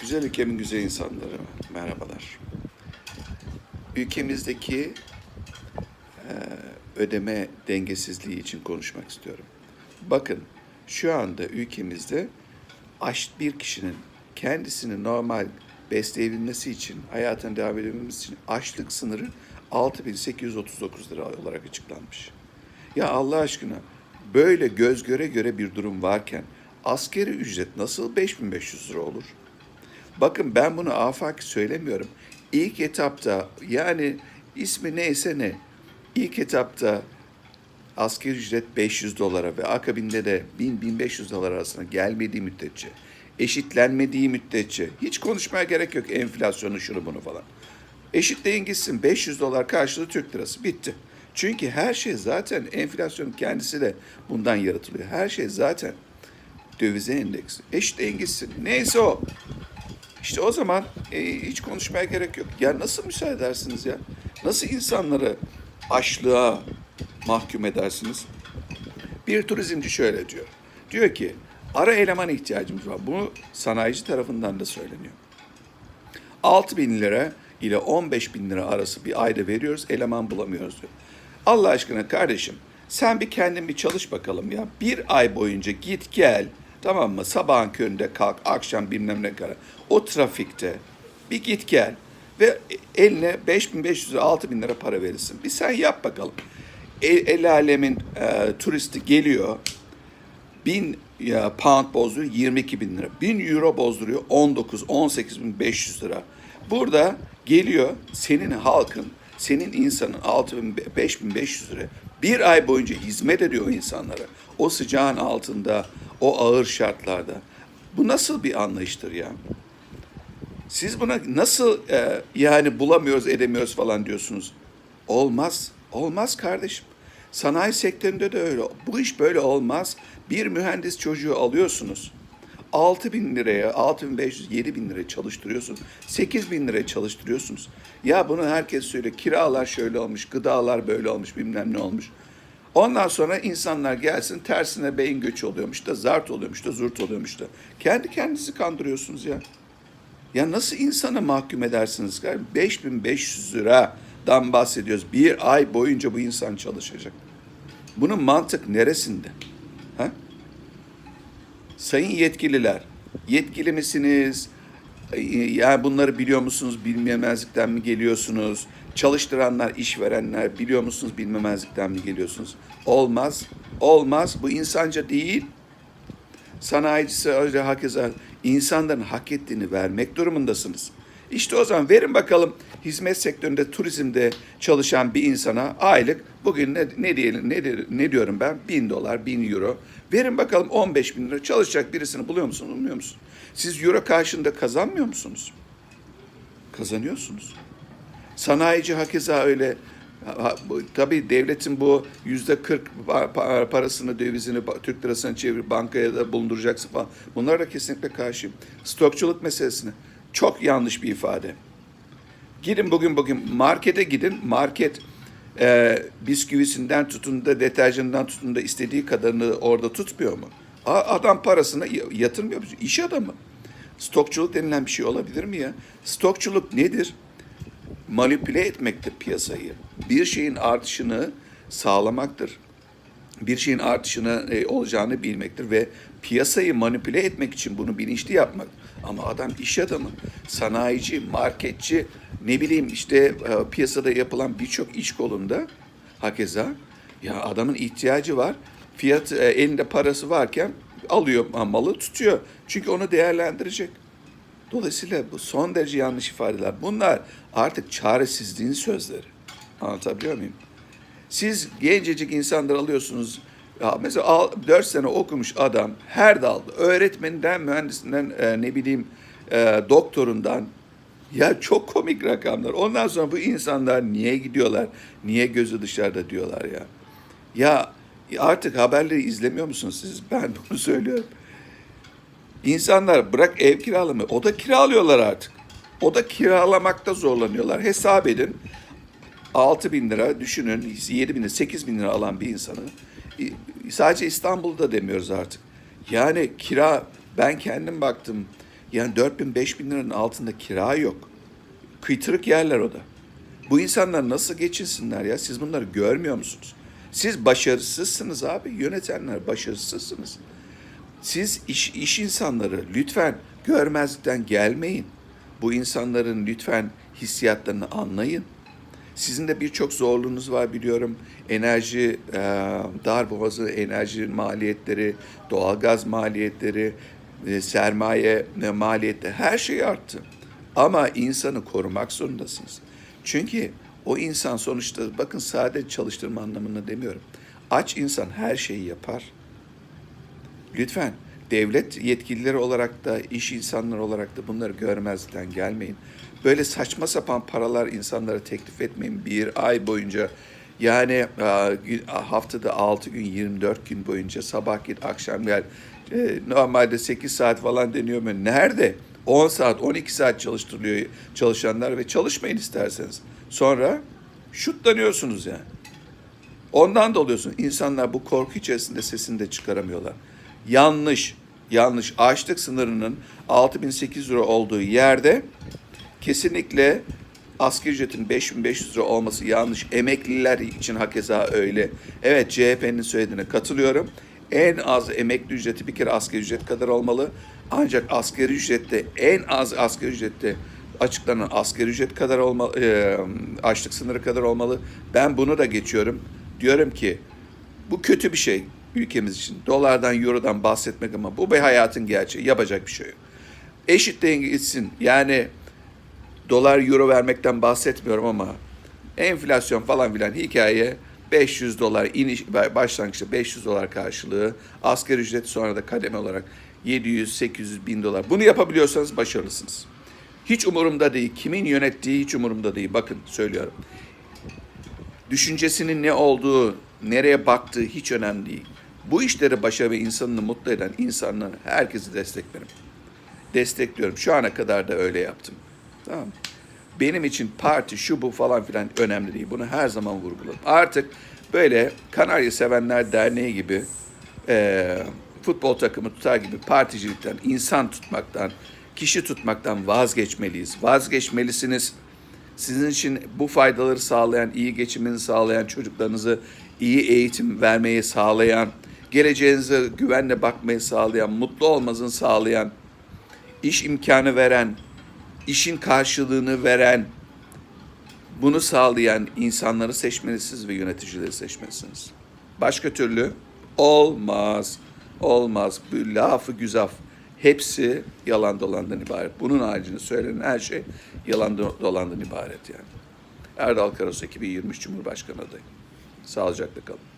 Güzel ülkemin güzel insanları, merhabalar. Ülkemizdeki e, ödeme dengesizliği için konuşmak istiyorum. Bakın, şu anda ülkemizde aç bir kişinin kendisini normal besleyebilmesi için, hayatına devam edebilmesi için açlık sınırı 6839 lira olarak açıklanmış. Ya Allah aşkına böyle göz göre göre bir durum varken askeri ücret nasıl 5500 lira olur? Bakın ben bunu afaki söylemiyorum. İlk etapta yani ismi neyse ne ilk etapta asgari ücret 500 dolara ve akabinde de 1000-1500 dolar arasında gelmediği müddetçe, eşitlenmediği müddetçe hiç konuşmaya gerek yok enflasyonu şunu bunu falan. Eşitleyin gitsin 500 dolar karşılığı Türk lirası bitti. Çünkü her şey zaten enflasyonun kendisi de bundan yaratılıyor. Her şey zaten dövize endeksi. Eşitleyin gitsin. Neyse o. İşte o zaman e, hiç konuşmaya gerek yok. Ya nasıl müsaade edersiniz ya? Nasıl insanları açlığa mahkum edersiniz? Bir turizmci şöyle diyor. Diyor ki ara eleman ihtiyacımız var. Bu sanayici tarafından da söyleniyor. 6 bin lira ile 15 bin lira arası bir ayda veriyoruz, eleman bulamıyoruz diyor. Allah aşkına kardeşim sen bir kendin bir çalış bakalım ya. Bir ay boyunca git gel tamam mı? Sabahın köründe kalk, akşam bilmem ne kadar. O trafikte bir git gel ve eline 5500 lira 6000 lira para verirsin. Bir sen yap bakalım. El, el alemin e, turisti geliyor. 1000 ya, pound bozduruyor 22 bin lira. 1000 euro bozduruyor 19, 18 bin 500 lira. Burada geliyor senin halkın, senin insanın 6 bin, 5 bin 500 lira. Bir ay boyunca hizmet ediyor insanlara. O sıcağın altında, o ağır şartlarda. Bu nasıl bir anlayıştır ya? Siz buna nasıl e, yani bulamıyoruz, edemiyoruz falan diyorsunuz. Olmaz. Olmaz kardeşim. Sanayi sektöründe de öyle. Bu iş böyle olmaz. Bir mühendis çocuğu alıyorsunuz. 6 bin liraya, 6 bin 500, 7 bin liraya çalıştırıyorsunuz. 8 bin liraya çalıştırıyorsunuz. Ya bunu herkes söylüyor. Kiralar şöyle olmuş, gıdalar böyle olmuş, bilmem ne olmuş. Ondan sonra insanlar gelsin tersine beyin göçü oluyormuş da zart oluyormuş da zurt oluyormuş da. Kendi kendinizi kandırıyorsunuz ya. Ya nasıl insana mahkum edersiniz? 5500 liradan bahsediyoruz. Bir ay boyunca bu insan çalışacak. Bunun mantık neresinde? Ha? Sayın yetkililer, yetkili misiniz? Yani bunları biliyor musunuz, bilmemezlikten mi geliyorsunuz? Çalıştıranlar, işverenler biliyor musunuz, bilmemezlikten mi geliyorsunuz? Olmaz, olmaz. Bu insanca değil. Sanayicisi öyle hakeza insanların hak ettiğini vermek durumundasınız. İşte o zaman verin bakalım hizmet sektöründe, turizmde çalışan bir insana aylık bugün ne, ne diyelim ne, ne diyorum ben? Bin dolar, bin euro. Verin bakalım 15 bin lira çalışacak birisini buluyor musunuz, bulmuyor musunuz? Siz euro karşında kazanmıyor musunuz? Kazanıyorsunuz. Sanayici hakeza öyle. Tabii devletin bu yüzde 40 parasını, dövizini, Türk lirasını çevir bankaya da bulunduracaksın falan. Bunlara da kesinlikle karşıyım. Stokçuluk meselesine çok yanlış bir ifade. Gidin bugün bugün markete gidin. Market e, bisküvisinden tutun da deterjanından tutun da istediği kadarını orada tutmuyor mu? Adam parasını yatırmıyor? İş adamı. Stokçuluk denilen bir şey olabilir mi ya? Stokçuluk nedir? manipüle etmektir piyasayı. Bir şeyin artışını sağlamaktır. Bir şeyin artışını e, olacağını bilmektir ve piyasayı manipüle etmek için bunu bilinçli yapmak. Ama adam iş adamı, sanayici, marketçi, ne bileyim işte e, piyasada yapılan birçok iş kolunda hakeza ya adamın ihtiyacı var. Fiyat e, elinde parası varken alıyor malı tutuyor. Çünkü onu değerlendirecek. Dolayısıyla bu son derece yanlış ifadeler. Bunlar artık çaresizliğin sözleri. Anlatabiliyor muyum? Siz gencecik insanlar alıyorsunuz. Ya mesela 4 sene okumuş adam her dalda öğretmeninden, mühendisinden, e, ne bileyim e, doktorundan ya çok komik rakamlar. Ondan sonra bu insanlar niye gidiyorlar? Niye gözü dışarıda diyorlar ya. Ya artık haberleri izlemiyor musunuz siz? Ben bunu söylüyorum. İnsanlar bırak ev kiralamayı, o da kiralıyorlar artık. O da kiralamakta zorlanıyorlar. Hesap edin. 6 bin lira düşünün 7 bin lira 8 bin lira alan bir insanı sadece İstanbul'da demiyoruz artık. Yani kira ben kendim baktım Yani 4 bin 5 bin liranın altında kira yok. Kıytırık yerler o da. Bu insanlar nasıl geçinsinler ya? Siz bunları görmüyor musunuz? Siz başarısızsınız abi. Yönetenler başarısızsınız. Siz iş, iş insanları lütfen görmezlikten gelmeyin. Bu insanların lütfen hissiyatlarını anlayın. Sizin de birçok zorluğunuz var biliyorum. Enerji, e, darboğazı, enerji maliyetleri, doğalgaz maliyetleri, e, sermaye e, maliyetleri her şey arttı. Ama insanı korumak zorundasınız. Çünkü o insan sonuçta bakın sadece çalıştırma anlamında demiyorum. Aç insan her şeyi yapar. Lütfen devlet yetkilileri olarak da iş insanları olarak da bunları görmezden gelmeyin. Böyle saçma sapan paralar insanlara teklif etmeyin bir ay boyunca. Yani e, haftada 6 gün 24 gün boyunca sabah git akşam gel. E, Normalde 8 saat falan deniyor mu? Nerede? 10 saat 12 saat çalıştırılıyor çalışanlar ve çalışmayın isterseniz. Sonra şutlanıyorsunuz yani. Ondan da oluyorsun. İnsanlar bu korku içerisinde sesini de çıkaramıyorlar. Yanlış, yanlış. Açlık sınırının 6800 lira olduğu yerde kesinlikle asgari ücretin 5500 lira olması yanlış. Emekliler için hakeza öyle. Evet CHP'nin söylediğine katılıyorum. En az emekli ücreti bir kere asgari ücret kadar olmalı. Ancak asgari ücrette en az asgari ücrette açıklanan asgari ücret kadar olmalı, e, açlık sınırı kadar olmalı. Ben bunu da geçiyorum. Diyorum ki bu kötü bir şey ülkemiz için. Dolardan, eurodan bahsetmek ama bu bir hayatın gerçeği. Yapacak bir şey yok. Eşitleyin gitsin. Yani dolar, euro vermekten bahsetmiyorum ama enflasyon falan filan hikaye 500 dolar iniş başlangıçta 500 dolar karşılığı asgari ücret sonra da kademe olarak 700 800 bin dolar. Bunu yapabiliyorsanız başarılısınız. Hiç umurumda değil. Kimin yönettiği hiç umurumda değil. Bakın söylüyorum. Düşüncesinin ne olduğu, nereye baktığı hiç önemli değil. Bu işleri başarı ve insanını mutlu eden insanları herkesi desteklerim. Destekliyorum. Şu ana kadar da öyle yaptım. Tamam mı? Benim için parti şu bu falan filan önemli değil. Bunu her zaman vurguladım. Artık böyle Kanarya Sevenler Derneği gibi eee, futbol takımı tutar gibi particilikten, insan tutmaktan, kişi tutmaktan vazgeçmeliyiz. Vazgeçmelisiniz. Sizin için bu faydaları sağlayan, iyi geçimini sağlayan, çocuklarınızı iyi eğitim vermeyi sağlayan, geleceğinize güvenle bakmayı sağlayan, mutlu olmanızı sağlayan, iş imkanı veren, işin karşılığını veren, bunu sağlayan insanları seçmelisiniz ve yöneticileri seçmelisiniz. Başka türlü olmaz, olmaz. Bu lafı güzaf hepsi yalan dolandan ibaret. Bunun haricinde söylenen her şey yalan do- dolandan ibaret yani. Erdal Karasu 2023 Cumhurbaşkanı adayı. Sağlıcakla kalın.